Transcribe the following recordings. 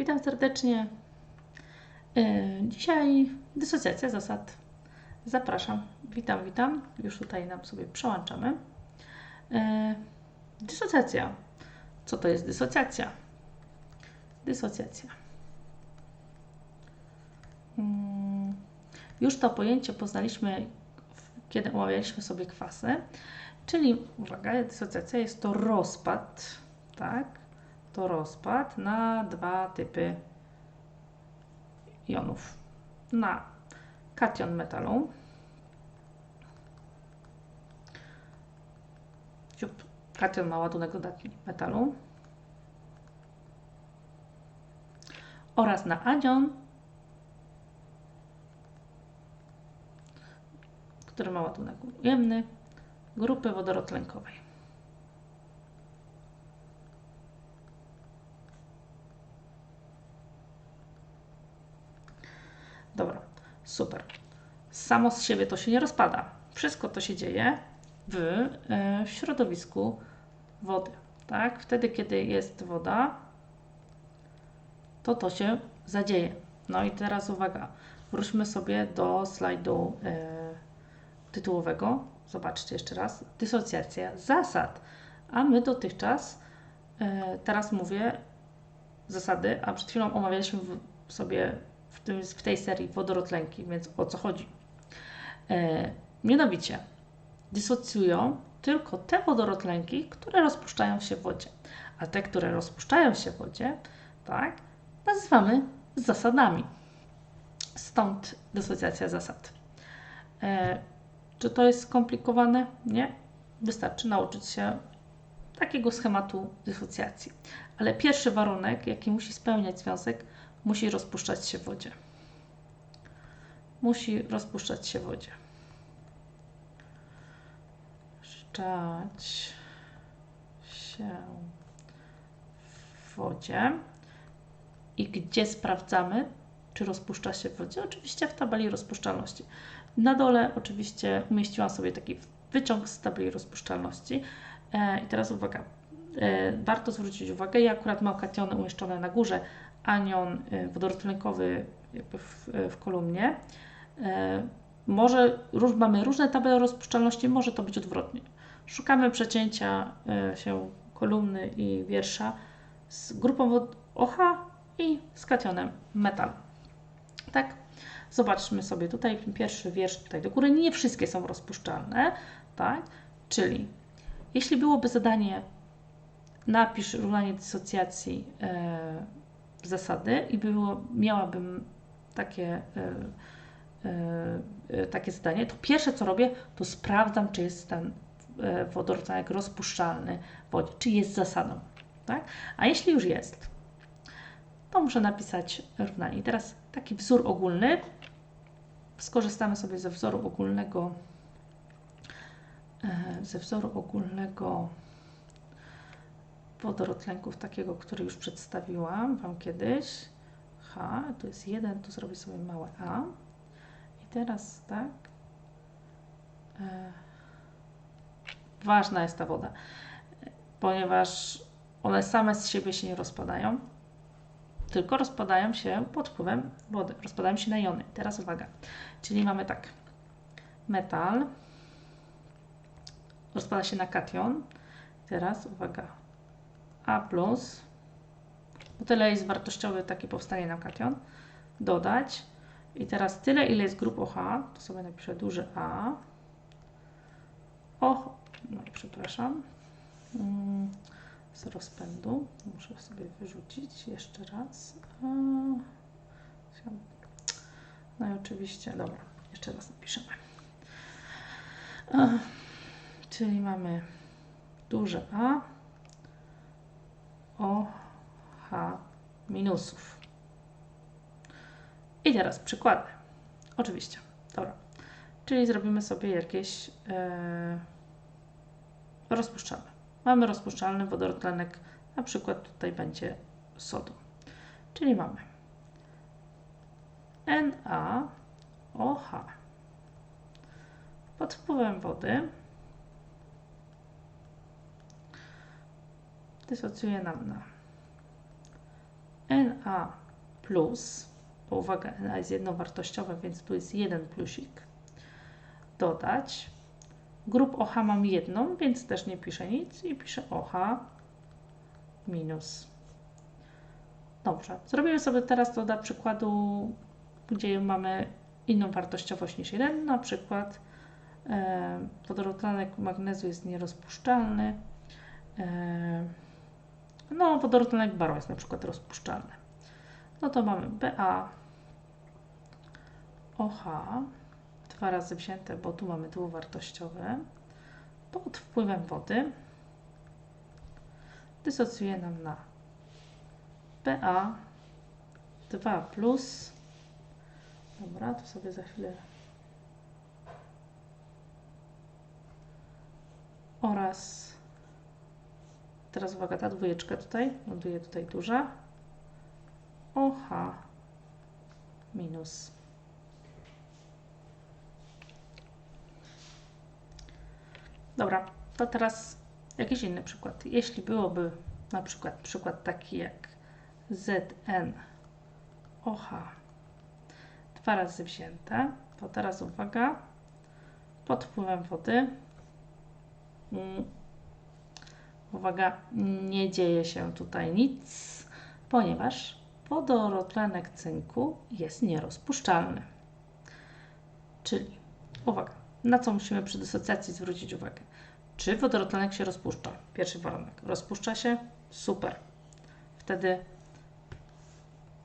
Witam serdecznie. Yy, Dzisiaj dysocjacja zasad. Zapraszam. Witam, witam. Już tutaj nam sobie przełączamy. Yy, Dysocjacja. Co to jest dysocjacja? Dysocjacja. Mm, Już to pojęcie poznaliśmy, kiedy omawialiśmy sobie kwasy. Czyli, uwaga, dysocjacja jest to rozpad, tak? To rozpad na dwa typy jonów. Na kation metalu, kation ma ładunek dodatni metalu oraz na anion, który ma ładunek ujemny grupy wodorotlenkowej. Dobra, super. Samo z siebie to się nie rozpada. Wszystko to się dzieje w, e, w środowisku wody. Tak? Wtedy, kiedy jest woda, to to się zadzieje. No i teraz uwaga, wróćmy sobie do slajdu e, tytułowego. Zobaczcie jeszcze raz. Dysocjacja zasad. A my dotychczas, e, teraz mówię zasady, a przed chwilą omawialiśmy sobie w, tym, w tej serii wodorotlenki, więc o co chodzi? E, mianowicie, dysocjują tylko te wodorotlenki, które rozpuszczają się w wodzie. A te, które rozpuszczają się w wodzie, tak, nazywamy zasadami. Stąd dysocjacja zasad. E, czy to jest skomplikowane? Nie. Wystarczy nauczyć się takiego schematu dysocjacji. Ale pierwszy warunek, jaki musi spełniać związek, musi rozpuszczać się w wodzie. Musi rozpuszczać się w wodzie. Rozpuszczać się w wodzie. I gdzie sprawdzamy, czy rozpuszcza się w wodzie? Oczywiście w tabeli rozpuszczalności. Na dole oczywiście umieściłam sobie taki wyciąg z tabeli rozpuszczalności. E, I teraz uwaga, e, warto zwrócić uwagę, ja akurat mam kationy umieszczone na górze, anion e, wodorotlenkowy w, w kolumnie. E, może róż, mamy różne tabele rozpuszczalności, może to być odwrotnie. Szukamy przecięcia się kolumny i wiersza z grupą OH i z kationem metal. Tak? Zobaczmy sobie tutaj pierwszy wiersz tutaj do góry. Nie wszystkie są rozpuszczalne, tak? Czyli jeśli byłoby zadanie napisz równanie dysocjacji e, zasady i było, miałabym takie, e, e, takie zadanie, to pierwsze co robię, to sprawdzam, czy jest ten wodorotlenek rozpuszczalny w wodzie, czy jest zasadą. Tak? A jeśli już jest, to muszę napisać równanie. I teraz taki wzór ogólny. Skorzystamy sobie ze wzoru ogólnego, ze wzoru ogólnego wodorotlenków, takiego, który już przedstawiłam Wam kiedyś. H, tu jest jeden, tu zrobię sobie małe a. I teraz tak. E, ważna jest ta woda, ponieważ one same z siebie się nie rozpadają tylko rozpadają się pod wpływem wody, rozpadają się na jony. Teraz uwaga, czyli mamy tak, metal rozpada się na kation, teraz uwaga, A+, bo tyle jest wartościowy, taki powstanie nam kation, dodać i teraz tyle, ile jest grup OH, to sobie napiszę duży A, O, no przepraszam, mm z rozpędu. Muszę sobie wyrzucić jeszcze raz. No i oczywiście, dobra, jeszcze raz napiszemy. Czyli mamy duże A, O, H minusów. I teraz przykłady. Oczywiście, dobra. Czyli zrobimy sobie jakieś e, rozpuszczalne. Mamy rozpuszczalny wodorotlenek, na przykład tutaj będzie sodu. Czyli mamy NaOH. Pod wpływem wody dysocjuje nam na Na plus, bo uwaga, Na jest jednowartościowe, więc tu jest jeden plusik, dodać. Grup OH mam jedną, więc też nie piszę nic i piszę OH minus. Dobrze, zrobimy sobie teraz to dla przykładu, gdzie mamy inną wartościowość niż 1, na przykład e, wodorotlenek magnezu jest nierozpuszczalny, e, no wodorotlenek baru jest na przykład rozpuszczalny. No to mamy Ba OH, dwa razy wzięte, bo tu mamy dwuwartościowe, pod wpływem wody dysocjuje nam na PA 2 plus. Dobra, to sobie za chwilę. Oraz teraz uwaga, ta dwójeczka tutaj, ląduje tutaj duża. OH minus. Dobra, to teraz jakiś inny przykład. Jeśli byłoby na przykład przykład taki jak Zn OH dwa razy wzięte, to teraz uwaga, pod wpływem wody mm, uwaga, nie dzieje się tutaj nic, ponieważ wodorotlenek cynku jest nierozpuszczalny. Czyli, uwaga, na co musimy przy dysocjacji zwrócić uwagę? Czy wodorotlenek się rozpuszcza? Pierwszy warunek. Rozpuszcza się? Super. Wtedy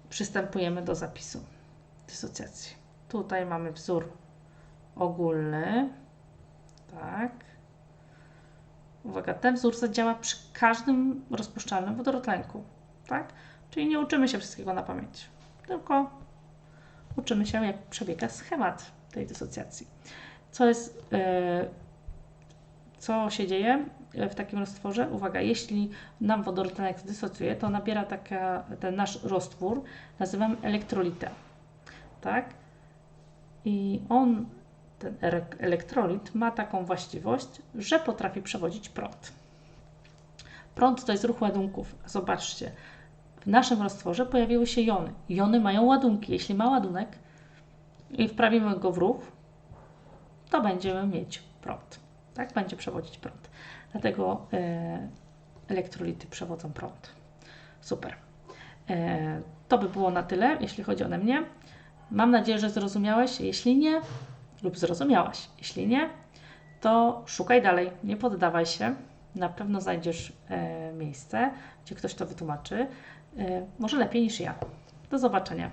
przystępujemy do zapisu dysocjacji. Tutaj mamy wzór ogólny. Tak. Uwaga, ten wzór zadziała przy każdym rozpuszczalnym wodorotlenku. Tak? Czyli nie uczymy się wszystkiego na pamięć, tylko uczymy się, jak przebiega schemat tej dysocjacji. Co jest, yy, co się dzieje w takim roztworze? Uwaga, jeśli nam wodorotlenek dysocjuje, to nabiera taka, ten nasz roztwór, nazywamy elektrolitem. Tak? I on, ten elektrolit, ma taką właściwość, że potrafi przewodzić prąd. Prąd to jest ruch ładunków. Zobaczcie, w naszym roztworze pojawiły się jony. Jony mają ładunki. Jeśli ma ładunek i wprawimy go w ruch, to będziemy mieć prąd. Tak? Będzie przewodzić prąd. Dlatego e, elektrolity przewodzą prąd. Super. E, to by było na tyle, jeśli chodzi o mnie. Mam nadzieję, że zrozumiałeś. Jeśli nie, lub zrozumiałaś. Jeśli nie, to szukaj dalej, nie poddawaj się. Na pewno znajdziesz e, miejsce, gdzie ktoś to wytłumaczy. E, może lepiej niż ja. Do zobaczenia.